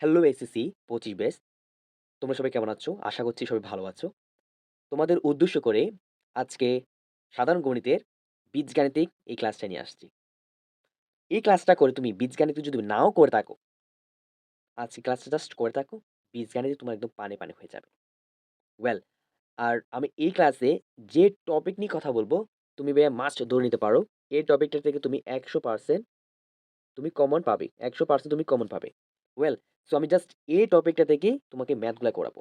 Hello SSC পঁচিশ base তোমরা সবাই কেমন আছো? আশা করছি সবাই ভালো আছো। তোমাদের উদ্দেশ্য করে আজকে সাধারণ গণিতের বীজগাণিতিক এই ক্লাসটা নিয়ে আসছি। এই ক্লাসটা করে তুমি বীজগাণিত যদি নাও করে থাকো, আজকে ক্লাসটা জাস্ট করে থাকো বীজগাণিত তোমার একদম পানে পানে হয়ে যাবে। ওয়েল আর আমি এই ক্লাসে যে টপিক নিয়ে কথা বলব, তুমি ভাইয়া মাস্ট ধরে নিতে পারো। এই টপিকটা থেকে তুমি একশো পার্সেন্ট তুমি কমন পাবে। একশো পার্সেন্ট তুমি কমন পাবে। ওয়েল সো আমি জাস্ট এই টপিকটা থেকেই তোমাকে ম্যাথগুলো করাবো।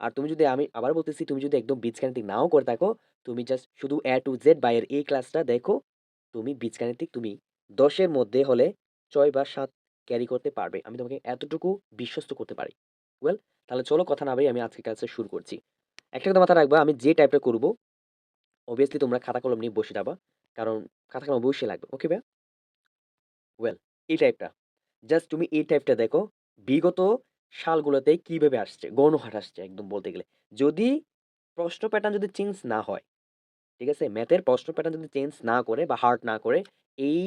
আর তুমি যদি আমি আবার বলতেছি, তুমি যদি একদম বীজগাণিতিক নাও করে থাকো, তুমি জাস্ট শুধু এ টু জেড বাইয়ের এই ক্লাসটা দেখো, তুমি বীজগাণিতিক তুমি দশের মধ্যে হলে ছয় বা সাত ক্যারি করতে পারবে। আমি তোমাকে এতটুকু বিশ্বস্ত করতে পারি। ওয়েল তাহলে চলো কথা না ভাই আমি আজকে ক্লাসটা শুরু করছি। একটা কথা মাথা রাখবা, আমি যে টাইপটা করব অবভিয়াসলি তোমরা খাতা কলম নিয়ে বসে যাবা, কারণ খাতা কলম অবশ্যই লাগবে। ওকে ভাইয়া? ওয়েল এই টাইপটা জাস্ট তুমি এই টাইপটা দেখো, বিগত সালগুলোতে কীভাবে আসছে, গণহার আসছে একদম বলতে গেলে। যদি প্রশ্ন প্যাটার্ন যদি চেঞ্জ না হয়, ঠিক আছে? ম্যাথের প্রশ্ন প্যাটার্ন যদি চেঞ্জ না করে বা হার্ড না করে, এই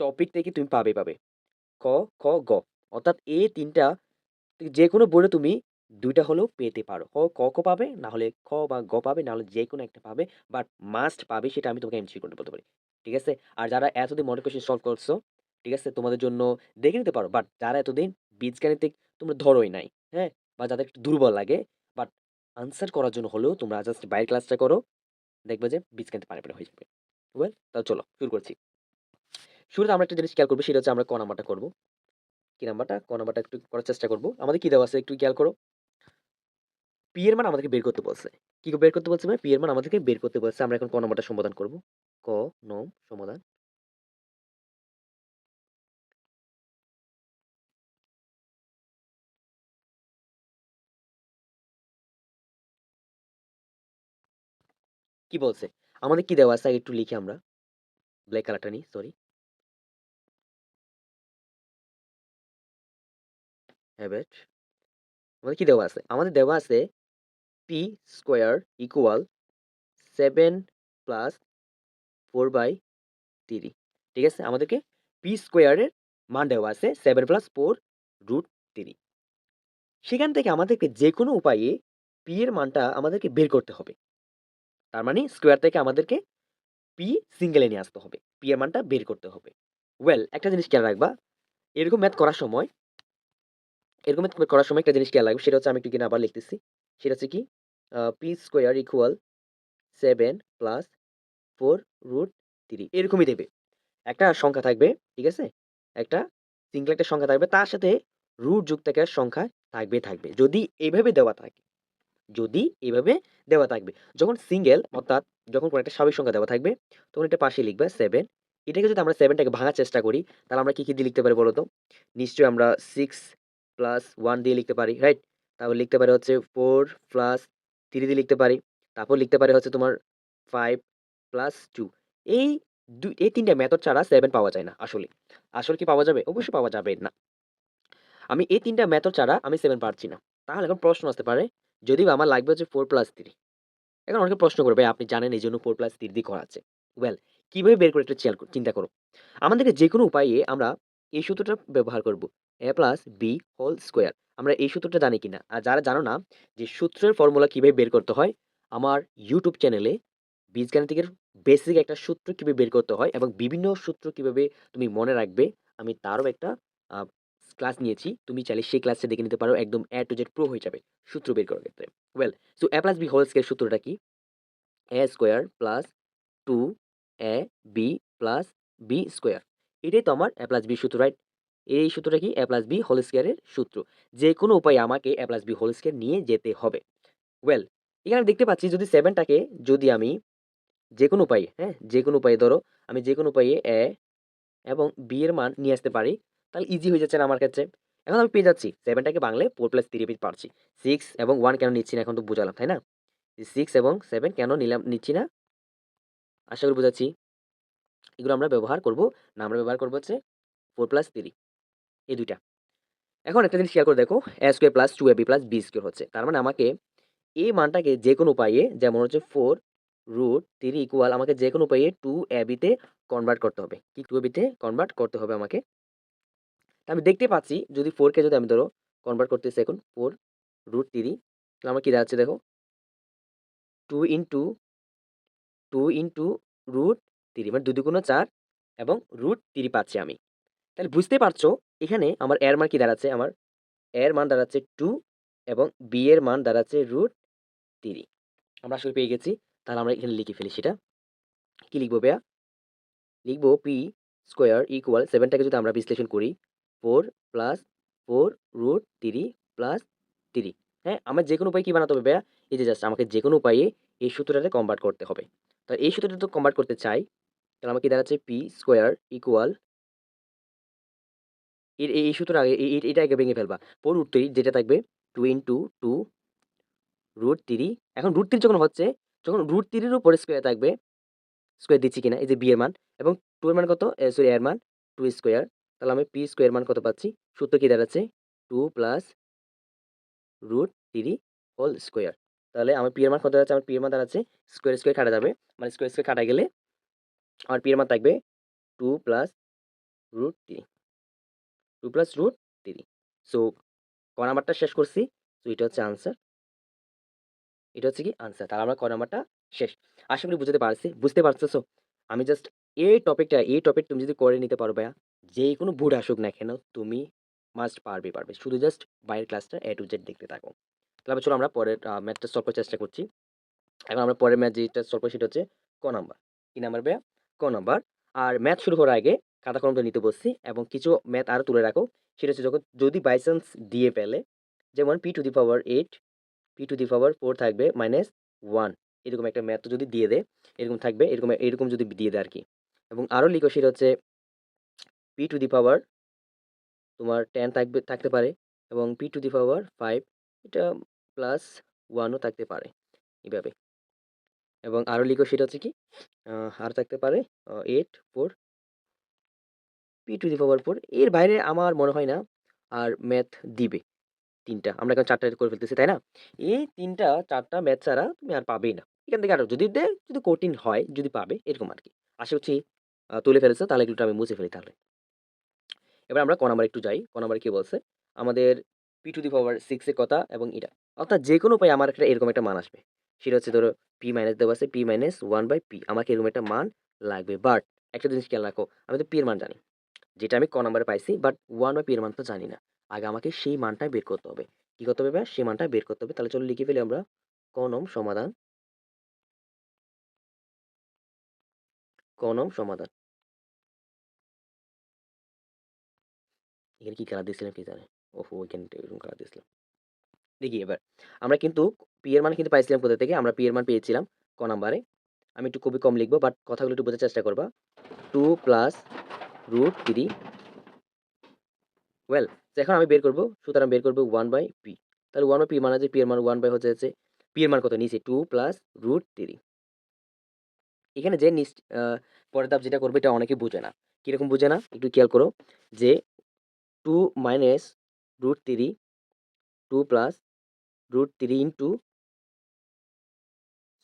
টপিক থেকে তুমি পাবে পাবে। ক, খ, গ। অর্থাৎ এই তিনটা যে কোনো বোর্ডে তুমি দুইটা হলেও পেতে পারো। ক ক ক পাবে, না হলে খ বা গ পাবে, না হলে যে কোনো একটা পাবে বাট মাস্ট পাবে সেটা আমি তোমাকে এমসি করতে বলতে পারি। ঠিক আছে? আর যারা এতদিন মডেল কোয়েশ্চেন সলভ করছ ঠিক আছে? তোমাদের জন্য দেখে নিতে পারো। বাট যারা এতদিন বীজগাণিতিক তোমরা ধরোই নাই হ্যাঁ? বা যাদের একটু দুর্বল লাগে বাট আনসার করার জন্য হলেও তোমরা জাস্ট বাইরের ক্লাসটা করো, দেখবে যে বীজগাণিত পারে পারে হয়ে যাবে। ওয়েল তাহলে চলো, শুরু করছি। শুরুতে আমরা একটা জিনিস খেয়াল করব, সেটা হচ্ছে আমরা ক নাম্বারটা করব। কি নাম্বারটা? ক নাম্বারটা একটু করার চেষ্টা করব। আমাদের কি দেওয়া আছে একটু খেয়াল করো? পি এর মান আমাদেরকে বের করতে বলছে। কি বের করতে বলছে মানে পি এর মান আমাদেরকে বের করতে বলছে। আমরা এখন ক নাম্বারটা সমাধান করব। ক নম সমাধান কি বলছে? আমাদের কি দেওয়া আছে? আগে একটু লিখি আমরা। ব্ল্যাক কালারটা নিই সরি হ্যাবেট আমাদের কি দেওয়া আছে? আমাদের দেওয়া আছে P square equal seven plus four by three ঠিক আছে? আমাদেরকে পি স্কোয়ারের মান দেওয়া আছে seven plus four root three সেখান থেকে আমাদেরকে যে কোনো উপায়ে পি এর মানটা আমাদেরকে বের করতে হবে। তার মানে স্কোয়ার থেকে আমাদেরকে পি সিঙ্গেলে নিয়ে আসতে হবে। পি এর মানটা বের করতে হবে। ওয়েল একটা জিনিস খেয়াল রাখবা, এরকম ম্যাথ করার সময়, এরকম ম্যাথ করার সময় একটা জিনিস খেয়াল রাখবে, সেটা হচ্ছে আমি একটু কিনা আবার লিখতেছি। সেটা হচ্ছে কি P square equal seven plus four root three এরকমই দেবে। একটা সংখ্যা থাকবে, ঠিক আছে? একটা সিঙ্গেল একটা সংখ্যা থাকবে, তার সাথে রুট যুক্ত একটা সংখ্যা থাকবে থাকবে। যদি এইভাবে দেওয়া থাকে যদি এইভাবে দেওয়া থাকবে। যখন সিঙ্গেল অর্থাৎ যখন কোনো একটা স্বাভাবিক সংখ্যা দেওয়া থাকবে, তখন এটা পাশে লিখবে সেভেন এটাকে যদি আমরা সেভেনটাকে ভাঙার চেষ্টা করি, তাহলে আমরা কী কী দিয়ে লিখতে পারি বলো তো নিশ্চয়ই আমরা সিক্স প্লাস ওয়ান দিয়ে লিখতে পারি রাইট তারপর লিখতে পারি হচ্ছে ফোর প্লাস থ্রি দিয়ে লিখতে পারি। তারপর লিখতে পারি হচ্ছে তোমার ফাইভ প্লাস টু এই দুই এই তিনটা মেথড ছাড়া সেভেন পাওয়া যায় না আসলে। আসলে কি পাওয়া যাবে? অবশ্যই পাওয়া যাবে না। আমি এই তিনটা মেথড ছাড়া আমি সেভেন পারছি না। তাহলে এখন প্রশ্ন আসতে পারে যদি আমার লাগবে হচ্ছে ফোর প্লাস থ্রি এখন অনেকে প্রশ্ন করবে আপনি জানেন এই জন্য ফোর প্লাস থ্রি দিয়ে করা আছে? ওয়েল কীভাবে বের করে একটা খেয়াল চিন্তা করো। আমাদেরকে যে কোনো উপায়ে আমরা এই সূত্রটা ব্যবহার করব। A plus B whole square আমরা এই সূত্রটা জানি কিনা। আর যারা জানো না যে সূত্রের ফর্মুলা কীভাবে বের করতে হয়, আমার ইউটিউব চ্যানেলে বীজগাণিতিকের বেসিক একটা সূত্র কীভাবে বের করতে হয় এবং বিভিন্ন সূত্র কীভাবে তুমি মনে রাখবে, আমি তারও একটা ক্লাস নিয়েছি, তুমি চাইলে সেই ক্লাসটা দেখে নিতে পারো, একদম এ টু জেড প্রো হয়ে যাবে, সূত্র বের করার ক্ষেত্রে। Well so A plus B whole square সূত্রটা কি? A square plus two A B plus B square এটাই তো আমার এ প্লাস বি সূত্র রাইট এই সূত্রটা কি? এ প্লাস বি হোল স্কোয়ারের সূত্র। যে কোনো উপায়ে আমাকে A plus B whole square নিয়ে যেতে হবে। ওয়েল এখানে দেখতে পাচ্ছি যদি সেভেনটাকে যদি আমি যে কোনো উপায়ে হ্যাঁ? যে কোনো উপায়ে ধরো, আমি যে কোনো উপায়ে এ এবং বি এর মান নিয়ে আসতে পারি তাহলে ইজি হয়ে যাচ্ছে না আমার কাছে এখন আমি পেয়ে যাচ্ছি। সেভেনটাকে বাংলে ফোর প্লাস থ্রি পেয়ে পারছি সিক্স এবং ওয়ান কেন নিচ্ছি না? এখন তো বোঝালাম, তাই না? সিক্স এবং সেভেন কেন নিলাম, নিচ্ছি না? আশা করি বোঝাচ্ছি। এগুলো আমরা ব্যবহার করব। না, আমরা ব্যবহার করব হচ্ছে ফোর প্লাস থ্রি এই দুইটা। এখন একটা জিনিস খেয়াল করে দেখো। A square plus two A B plus B square হচ্ছে। তার মানে আমাকে এই মানটাকে যে কোনো উপায়ে, যেমন হচ্ছে ফোর রুট থ্রি ইকুয়াল আমাকে যে কোনো উপায়ে টু এ বিতে কনভার্ট করতে হবে। কি টু এ বিতে কনভার্ট করতে হবে আমাকে? আমি দেখতে পাচ্ছি, যদি ফোরকে যদি আমি ধরো কনভার্ট করতেছি এখন ফোর রুট থ্রি তাহলে আমার কী দাঁড়াচ্ছে দেখো? Two into two into root three মানে দুই চার এবং রুট থ্রি পাচ্ছি আমি। তাহলে বুঝতে পারছ, এখানে আমার এর মান কি দাঁড়াচ্ছে? আমার এর মান দাঁড়াচ্ছে টু এবং বি এর মান দাঁড়াচ্ছে রুট থ্রি আমরা আসলে পেয়ে গেছি, তাহলে আমরা এখানে লিখে ফেলি সেটা। কী লিখব ভাইয়া? লিখব পি স্কোয়ার ইকুয়াল সেভেনটাকে যদি আমরা বিশ্লেষণ করি four plus four root three plus three হ্যাঁ আমার যে কোনো উপায়ে কী বানাতে হবে ভাইয়া? এই যে জাস্ট আমাকে যে কোনো উপায়ে এই সূত্রটাতে কনভার্ট করতে হবে। তো এই সূত্রটা তো কনভার্ট করতে চাই, তাহলে আমার কি দাঁড়াচ্ছে পি স্কোয়ার ইকুয়াল এর এই সূত্র আগে এটা আগে ভেঙে ফেলবা। ফোর রুট থ্রি যেটা থাকবে two into two root three এখন রুট থ্রি যখন হচ্ছে, যখন রুট থ্রির উপরে স্কোয়ার থাকবে স্কোয়ার দিচ্ছি কিনা, এই যে বি এর মান, এবং টু এর মান কত? সরি এর মান টু স্কোয়ার তাহলে আমি পি স্কোয়ার মান কত পাচ্ছি? সূত্র কি দাঁড়াচ্ছে? Two plus root three whole square তাহলে আমার পি এর মান কত দাঁড়াচ্ছে? আমার পি এর মান দাঁড়াচ্ছে স্কোয়ার স্কোয়ার কাটা যাবে। মানে স্কোয়ার স্কোয়ার কাটা গেলে আমার পি এর মান থাকবে two plus root three two plus root three so ক নাম্বারটা শেষ করছি? সো এটা হচ্ছে আনসার এটা হচ্ছে কি? আনসার তাহলে আমরা ক নাম্বারটা শেষ। আশা করি বুঝতে পারছি বুঝতে পারছ সো আমি জাস্ট এই টপিকটা এই টপিক তুমি যদি করে নিতে পারো ভাইয়া যে কোনো বুড আসুক না কেন, তুমি মাস্ট পারবে পারবে। শুধু জাস্ট বাইরের ক্লাসটা এ টু জেড দেখতে থাকো। তাহলে চলো আমরা পরের ম্যাথটা সলভ করার চেষ্টা করছি। এখন আমরা পরের ম্যাথ যেটা সলভ করছি সেটা হচ্ছে ক নাম্বার কি নাম্বার ভাইয়া? ক নাম্বার আর ম্যাথ শুরু করার আগে খাতা কলমটা নিতে বসছি এবং কিছু ম্যাথ আরও তুলে রাখো। সেটা হচ্ছে যখন, যদি বাই চান্স দিয়ে ফেলে, যেমন P to the power eight P to the power four থাকবে মাইনাস ওয়ান এরকম একটা ম্যাথ যদি দিয়ে দেয়, এরকম থাকবে, এরকম এরকম যদি দিয়ে দেয় আর কি এবং আরও লিখো সেটা হচ্ছে পি টু দি পাওয়ার তোমার টেন থাকবে, থাকতে পারে এবং P to the power five এটা প্লাস ওয়ানও থাকতে পারে এইভাবে। এবং আরও লিখো সেটা হচ্ছে কি আর থাকতে পারে eight four P to the power four এর বাইরে আমার মনে হয় না আর ম্যাথ দিবে তিনটা। আমরা এখন চারটা করে ফেলতেছি, তাই না? এই তিনটা, চারটা ম্যাথ ছাড়া তুমি আর পাবেই না। এখান থেকে আরও যদি দেয় যদি কঠিন হয়, যদি পাবে, এরকম আর কি। আশা করছি তুলে ফেলেছে, তাহলে এগুলোটা আমি মুছে ফেলি তাহলে। এবার আমরা ক নাম্বার একটু যাই। ক নাম্বার কি বলছে? আমাদের পি টু দি পাওয়ার সিক্সের কথা এবং এটা। অর্থাৎ যে কোনো উপায়ে আমার একটা এরকম একটা মান আসবে। সেটা হচ্ছে ধরো পি মাইনাস দেওয়া আছে P minus one by P আমাকে এরকম একটা মান লাগবে। বাট একটা জিনিস খেয়াল রাখো, আমি তো পি এর মান জানি। যেটা আমি ক নাম্বারে পাইছি বাট ওয়ান বাই পি এর মান তো জানি না। আগে আমাকে সেই মানটা বের করতে হবে। কি করতে হবে সেই মানটা বের করতে হবে। তাহলে চলো লিখে ফেলি আমরা ক নম সমাধান। ক নম সমাধান। এখানে কি খেলা দিয়েছিলাম কি জানে? ওহো ওইখানে এরকম খেলা দিয়েছিলাম দেখি এবার, আমরা কিন্তু পি মান কিন্তু পাইছিলাম কোথা থেকে? আমরা পি মান পেয়েছিলাম ক নাম্বারে। আমি একটু খুবই কম লিখব বাট কথাগুলো একটু বোঝার চেষ্টা করবা। Two plus root three well এখন আমি বের করব, সুতরাং বের করব ওয়ান বাই পি তাহলে ওয়ান বাই পি মানে যে পি মান ওয়ান বাই হচ্ছে হচ্ছে পি এর মান কত নিচে? টু প্লাস রুট থ্রি এখানে যে নিচ পরের ধাপ যেটা করবে, এটা অনেকে বুঝে না। কীরকম বুঝে না? একটু খেয়াল করো যে two minus root three two plus root three into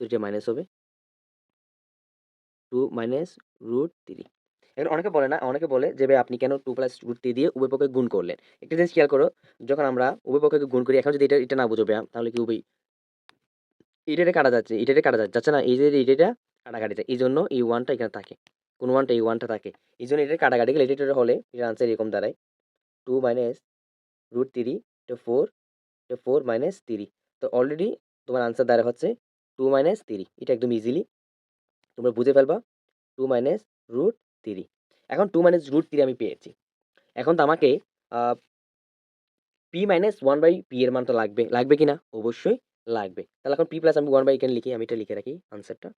এটা মাইনাস হবে টু মাইনাস রুট থ্রি এখন অনেকে বলে না, অনেকে বলে যে, ভাই, আপনি কেন টু প্লাস রুট থ্রি দিয়ে উভয় পক্ষে গুণ করলেন? একটা জিনিস খেয়াল করো, যখন আমরা উভয় পক্ষকে গুণ করি, এখন যদি এটা এটা না বুঝবে তাহলে কি উভয় এটাতে কাটা যাচ্ছে, এটাতে কাটা যাচ্ছে না, এই যে এটা কাটাকাটি যায় এই জন্য এই ওয়ানটা এখানে থাকে, কোন ওয়ানটা এই ওয়ানটা থাকে এই জন্য এটা কাটাকাটি গেলে, এটা হলে, এটার আনসার এরকম দাঁড়ায়। টু মাইনাস রুট থ্রি এটা ফোর এটা ফোর মাইনাস থ্রি তো অলরেডি তোমার আনসার দাঁড়া হচ্ছে টু মাইনাস থ্রি এটা একদম ইজিলি তোমরা বুঝে ফেলবা। টু মাইনাস রুট থ্রি এখন টু মাইনাস রুট থ্রি আমি পেয়েছি। এখন তো আমাকে P minus one by P এর মান তো লাগবে। লাগবে কি না অবশ্যই লাগবে। তাহলে এখন পি প্লাস আমি ওয়ান বাই এখানে লিখি, আমি এটা লিখে রাখি আনসারটা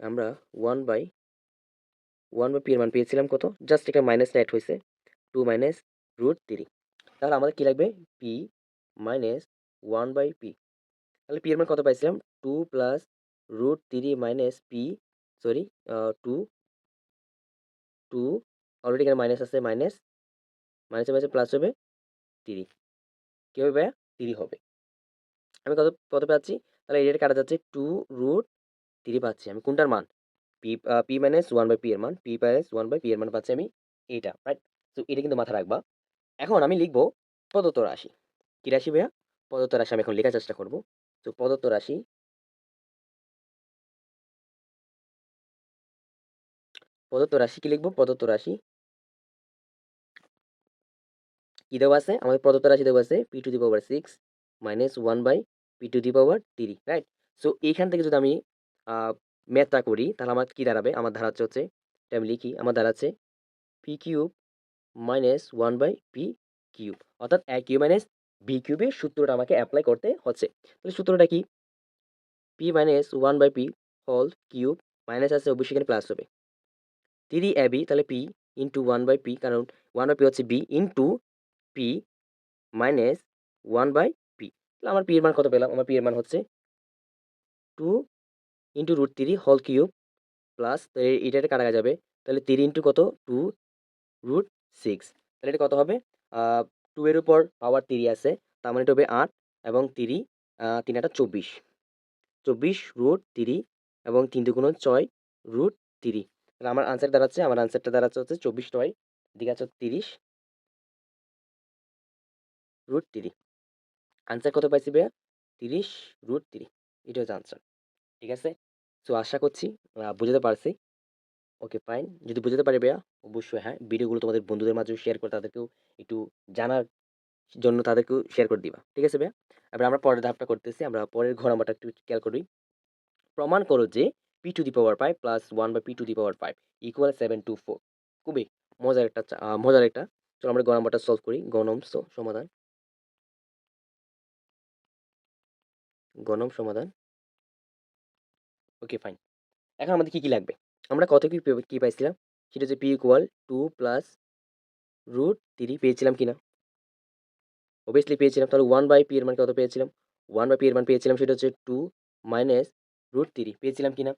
আমরা one by one by P এর মান পেয়েছিলাম কত? জাস্ট এখানে মাইনাস অ্যাড হয়েছে। টু মাইনাস রুট থ্রি তাহলে আমাদের কী লাগবে? P minus one by P তাহলে পি এর মান কত পাইছিলাম? Two plus root three minus P sorry two two already এখানে মাইনাস আছে মাইনাস মাইনাসে মাইনাসে প্লাস হবে থ্রি কী হবে ভাইয়া? থ্রি হবে। আমি কত কত পাচ্ছি? তাহলে এটা কাটা যাচ্ছে টু রুট থ্রি পাচ্ছি আমি। কোনটার মান? P P minus one by P এর মান। P minus one by P এর মান পাচ্ছি আমি এইটা রাইট তো এটা কিন্তু মাথা রাখবা। এখন আমি লিখব প্রদত্ত রাশি। কি রাশি ভাইয়া? প্রদত্ত রাশি আমি এখন লেখার চেষ্টা করব। তো প্রদত্ত রাশি প্রদত্ত রাশি কি লিখব? প্রদত্ত রাশি কি দেওয়া আছে? আমাদের প্রদত্ত রাশি দেওয়া আছে P to the power six minus one by P to the power three right so এইখান থেকে যদি আমি ম্যাথটা করি, তাহলে আমার কি দাঁড়াবে? আমার দাঁড়াচ্ছে হচ্ছে আমি লিখি, আমার দাঁড়াচ্ছে P cube minus one by P cube অর্থাৎ এ কিউব মাইনাস বি কিউবের সূত্রটা আমাকে অ্যাপ্লাই করতে হচ্ছে। তাহলে সূত্রটা কি? P minus one by P whole cube minus আছে, অবশ্যই এখানে প্লাস হবে। থ্রি এ বি তাহলে P into one by P কারণ ওয়ান বাই পি হচ্ছে B into P minus one by P তাহলে আমার পি এর মান কত পেলাম? আমার পি এর মান হচ্ছে two into root three whole cube plus এটা কাটা যাবে। তাহলে থ্রি ইন্টু কত? টু রুট সিক্স তাহলে এটা কত হবে? টু এর উপর পাওয়ার থ্রি আছে, তার মানে এটা হবে আট এবং থ্রি তিন একটা চব্বিশ। চব্বিশ রুট থ্রি এবং তিন দুগুণ ছয় রুট থ্রি তাহলে আমার আনসার দাঁড়াচ্ছে, আমার আনসারটা দাঁড়াচ্ছে হচ্ছে চব্বিশ নয়, দিকে আছে তিরিশ রুট থ্রি আনসার কত পাইছি ভাইয়া? তিরিশ রুট থ্রি এটা হচ্ছে আনসার ঠিক আছে? সো আশা করছি বুঝতে পারছি। Okay, fine. যদি বুঝতে পারি ভাইয়া, অবশ্যই হ্যাঁ ভিডিওগুলো তোমাদের বন্ধুদের মাঝেও শেয়ার করে তাদেরকেও একটু জানার জন্য তাদেরকেও শেয়ার করে দিবা। ঠিক আছে ভাইয়া? এবার আমরা পরের ধাপটা করতেছি, আমরা পরের ঘর একটু খেয়াল করি। প্রমাণ করো যে P to the power five plus one by P to the power five equal seven two four খুবই মজার একটা মজার একটা। চলো আমরা গ সলভ করি। গণম সমাধান। গণম সমাধান। Okay, fine. এখন আমাদের কি কি লাগবে? আমরা কত কি কি পাইছিলাম? সেটা হচ্ছে P equal two plus root three পেয়েছিলাম কি না অবভিয়াসলি পেয়েছিলাম, তাহলে ওয়ান বাই পি এর মান কত পেয়েছিলাম? ওয়ান বাই পি এর মান পেয়েছিলাম সেটা হচ্ছে টু মাইনাস রুট থ্রি পেয়েছিলাম কি না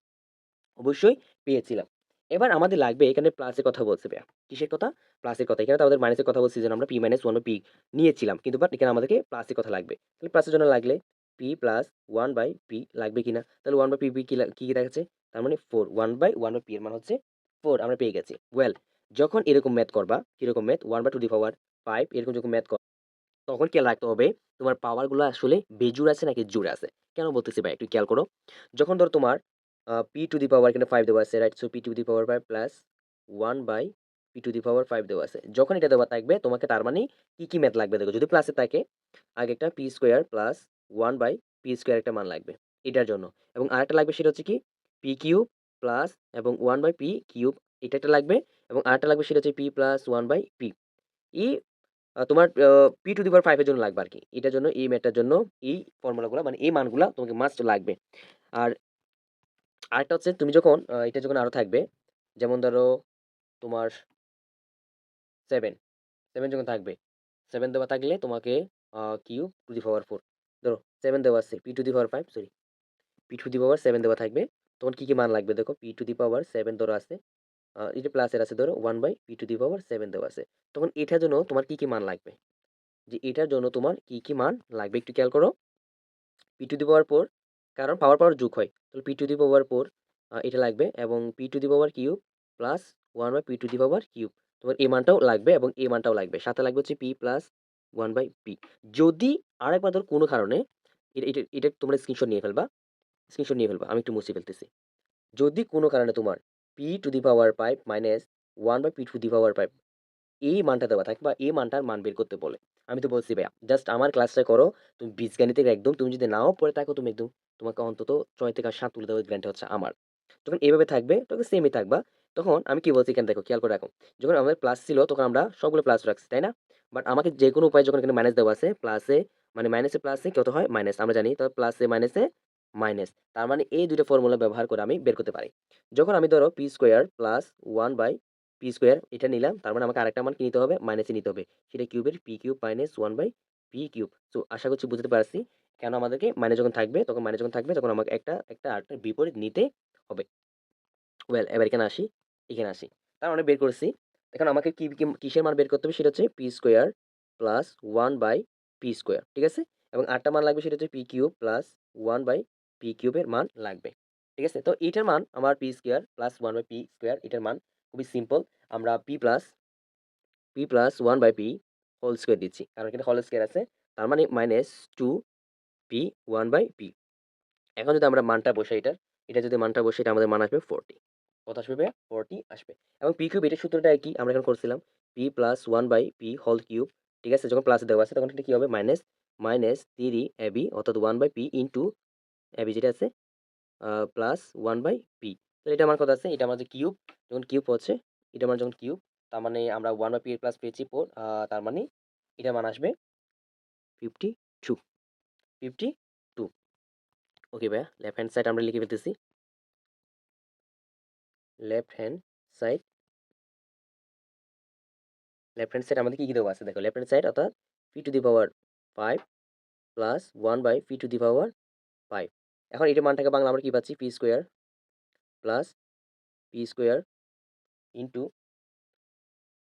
অবশ্যই পেয়েছিলাম। এবার আমাদের লাগবে এখানে প্লাসের কথা বলছে ভাইয়া। কিসের কথা? প্লাসের কথা। এখানে তো আমাদের মাইনাসের কথা বলছি যেন আমরা পি মাইনাস ওয়ান পি নিয়েছিলাম। কিন্তু বাট এখানে আমাদেরকে প্লাসের কথা লাগবে। তাহলে প্লাসের জন্য লাগলে P plus one by P লাগবে কিনা? তাহলে ওয়ান বাই পি কি কি কি দেখাচ্ছে? তার মানে four one by one by P এর মান হচ্ছে ফোর আমরা পেয়ে গেছি। ওয়েল যখন এরকম ম্যাথ করবা, কীরকম math one by to the power five এরকম যখন ম্যাথ কর, তখন খেয়াল রাখতে হবে তোমার পাওয়ারগুলো আসলে বেজুর আছে নাকি জুড় আছে। কেন বলতেছি ভাই? একটু খেয়াল করো। যখন ধর তোমার পি টু দি পাওয়ার এখানে ফাইভ দেওয়া আছে right so P to the power five plus one by P to the power five দেওয়া আছে। যখন এটা দেওয়া থাকবে, তোমাকে তার মানে কি কি ম্যাথ লাগবে? দেখো, যদি প্লাসে থাকে, আগে একটা P square plus one by P square একটা মান লাগবে, এটার জন্য। এবং আরেকটা লাগবে সেটা হচ্ছে কি পি কিউব প্লাস এবং ওয়ান বাই পি কিউব এটা একটা লাগবে এবং আরেকটা লাগবে সেটা হচ্ছে P plus one by P ই তোমার পি টু দি পাওয়ার 5 এর জন্য লাগবে আরকি। এটার জন্য এই ম্যাথটার জন্য এই ফর্মুলাগুলা মানে এই মানগুলা তোমাকে মাস্ট লাগবে। আর আরেকটা হচ্ছে তুমি যখন এটা যখন আরও থাকবে, যেমন ধরো তোমার 7, 7 যখন থাকবে, 7 দেওয়া থাকলে তোমাকে আ কিউব টু দি পাওয়ার 4 ধরো 7 দেওয়া আছে, P to the power 5 sorry, P to the power 7 দেওয়া থাকবে। তখন কী কী মান লাগবে দেখো P to the power seven ধরো আছে। এই প্লাসের আছে ধরো one by P to the power seven দেওয়া আছে। তখন এটার জন্য তোমার কী কী মান লাগবে? যে এটার জন্য তোমার কী কী মান লাগবে একটু খেয়াল করো। পি টু দি পাওয়ার পর কারণ পাওয়ার, পাওয়ার যোগ হয়। তাহলে পি টু দি পাওয়ার পর এটা লাগবে এবং p to the power cube plus one by p to the power cube. তোমার এ মানটাও লাগবে এবং এ মানটাও লাগবে। সাথে লাগবে হচ্ছে p plus one by p. যদি আরেকবার ধর কোনো কারণে এটা এটা এটা তোমরা স্ক্রিনশট নিয়ে ফেলবা। স্ক্রিনশট নিয়ে ফেলবা। আমি একটু মুছে ফেলতেছি। যদি কোনো কারণে তোমার p to the power 5 minus 1 by p to the power 5 এই মানটা দেওয়া থাকে বা এই মানটার মান বের করতে বলে। আমি তো বলছি ভাইয়া জাস্ট আমার ক্লাসটা করো। তুমি বীজগণিতের একদম তুমি যদি নাও পড়ে থাকো তুমি একদম তোমাকে অন্তত ৬ থেকে ৭ তুলে দেওয়ার গ্যারান্টি হচ্ছে আমার। যখন এভাবে থাকবে তখন সেমই থাকবা। তখন আমি কি বলছি এখানে দেখো খেয়াল করে রাখো। যখন আমাদের প্লাস ছিল তখন আমরা সবগুলো প্লাস রাখছি, তাই না? বাট আমাকে যেকোনো উপায়ে যখন এখানে মাইনাস দেওয়া আছে প্লাসে মানে মাইনাসে প্লাসে কত হয়? মাইনাস আমরা জানি তবে প্লাসে মাইনাসে মাইনাস। তার মানে এই ২ টা ফর্মুলা ব্যবহার করে আমি বের করতে পারি। যখন আমি ধরো p square plus 1 by p square এটা নিলাম তার মানে আমাকে আরেকটা মান কি নিতে হবে? মাইনাসে নিতে হবে। সেটা কিউবের p cube minus 1 by p cube. So আশা করছি বুঝতে পারছি কেন আমাদেরকে মাইনাস যখন থাকবে তখন মাইনাস যখন থাকবে তখন আমাকে একটা, একটা আরেকটার বিপরীত নিতে হবে। ওয়েল এবার এখানে আসি, এখানে আসি। তার মানে বের করেছি। এখন আমাকে কি, কিসের মান বের করতে হবে? সেটা হচ্ছে p square plus 1 by p square. ঠিক আছে? এবং আরেকটা মান লাগবে সেটা হচ্ছে p cube plus 1 by p কিউবের মান লাগবে। ঠিক আছে? তো এইটার মান আমার p square plus one by p square এটার মান খুবই সিম্পল। আমরা p plus p plus one by p whole square দিচ্ছি। কারণ এখানে হোল স্কোয়ার আছে। তার মানে minus two p one by p এখন যদি আমরা মানটা বসাই এটার, এটা যদি মানটা বসে এটা আমাদের মান আসবে ফোরটি কত আসবে ফোরটি আসবে। এবং পি কিউব এটার সূত্রটা কি আমরা এখন করছিলাম p plus one by p whole cube ঠিক আছে? যখন প্লাস দেওয়া আছে, তখন এটা কী হবে? Minus minus three a b অর্থাৎ one by p into a b যেটা আছে। প্লাস ওয়ান বাই পি তাহলে এটা আমার কথা আছে? এটা আমার যে কিউব যখন কিউব হচ্ছে এটা আমার যখন কিউব তার মানে আমরা ওয়ান বাই পি প্লাস পেয়েছি ফোর তার মানে এটা মান আসবে fifty two fifty two okay ভাইয়া লেফট হ্যান্ড সাইড আমরা লিখে ফেলতেছি। Left hand side left hand side আমাদের কী কী দেওয়া আছে? দেখো লেফট হ্যান্ড সাইড অর্থাৎ p to the power five plus one by p to the power five এখন এটার মানটাকে বাংলা আমরা কী পাচ্ছি? P square plus p square into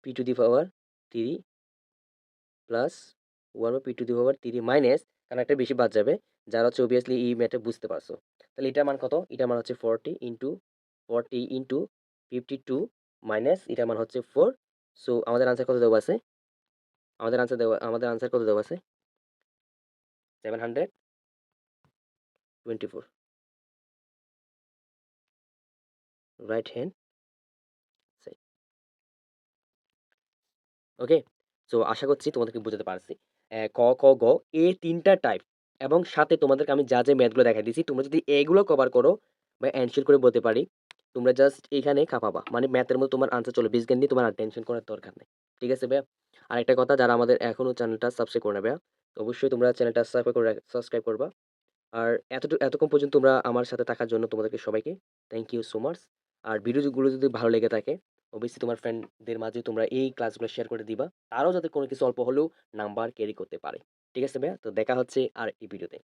p to the power three plus one p to the power three minus কারণ একটা বেশি বাদ যাবে, যারা হচ্ছে অবভিয়াসলি এই ম্যাথে বুঝতে পারছ। তাহলে এটার মান কত? এটার মান হচ্ছে forty into forty into fifty two minus এটার মান হচ্ছে ফোর সো আমাদের আনসার কত দেওয়া আছে? আমাদের আনসার দেওয়া, আমাদের আনসার কত দেওয়া আছে? Seven hundred twenty four right hand side okay আশা করছি তোমাদেরকে বোঝাতে পারছি। ক ক, গ, এ তিনটা টাইপ এবং সাথে তোমাদেরকে আমি যা যা ম্যাথগুলো দেখা দিয়েছি, তোমরা যদি এগুলো কভার করো বা অ্যানসার করে বলতে পারি, তোমরা জাস্ট এখানে খাপাবা। মানে ম্যাথের মধ্যে তোমার আনসার চলে। বিজ্ঞান নিয়ে তোমার আর টেনশন করার দরকার নেই। ঠিক আছে ভাইয়া? আর একটা কথা, যারা আমাদের এখনও চ্যানেলটা সাবস্ক্রাইব করে নেবে অবশ্যই তোমরা চ্যানেলটা সাবস্ক্রাইব করে সাবস্ক্রাইব করবা। আর এতটুকু এতক্ষণ পর্যন্ত তোমরা আমার সাথে থাকার জন্য তোমাদেরকে সবাইকে থ্যাংক ইউ সো মাচ আর ভিডিওগুলো যদি ভালো লেগে থাকে অবশ্যই তোমার ফ্রেন্ডদের মাঝে তোমরা এই ক্লাসগুলো শেয়ার করে দিবা। তারাও যাতে কোনো কিছু অল্প হলেও নাম্বার ক্যারি করতে পারে। ঠিক আছে ভাইয়া? তো দেখা হচ্ছে আর এই ভিডিওতে।